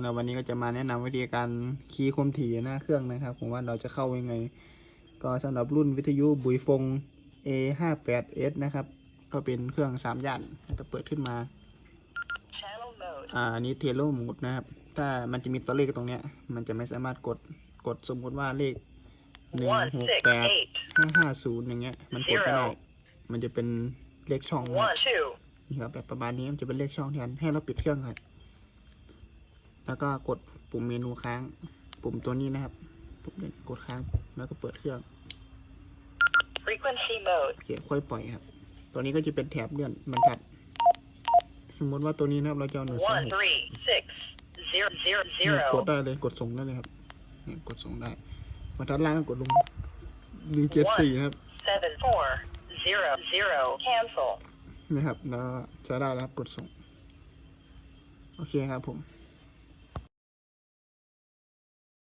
แล้ววันนี้ก็จะมาแนะนำวิธีการคีย์ความถี่หน้าเครื่องนะครับ ผมว่าเราจะเข้ายังไง ก็สำหรับรุ่นวิทยุบุยฟง A58S นะครับ ก็เป็นเครื่องสามย่านจะเปิดขึ้นมาอ่านี้เทโลโหมดนะครับ ถ้ามันจะมีตัวเลขตรงเนี้ย มันจะไม่สามารถกดกดสมมติว่าเลขหนึ่งหกแปดห้าห้าศูนย์อย่างเงี้ย มันกดไม่ได้มันจะเป็นเลขช่องนี่ครับแบบประมาณนี้มันจะเป็นเลขช่องแทนให้เราปิดเครื่องครับ แล้วก็กดปุ่มเมนูค้าง ปุ่มตัวนี้นะครับปุ่มนี้กดค้างแล้วก็เปิดเครื่อง frequency mode โอเคค่อยปล่อยครับ ตัวนี้ก็จะเป็นแถบเลื่อนบรรทัด สมมติว่าตัวนี้นะครับเราจะเอาหนึ่งสอง one หก three six zero zero เนี่ยกด zero ได้เลยกดส่งได้เลยครับเนี่ยกดส่งได้บรรทัดล่างก็กดลงหนึ่งเจ็ดสี่ครับ seven four zero zero cancel นะครับแล้วจะได้แล้วครับกดส่ง โอเคครับผม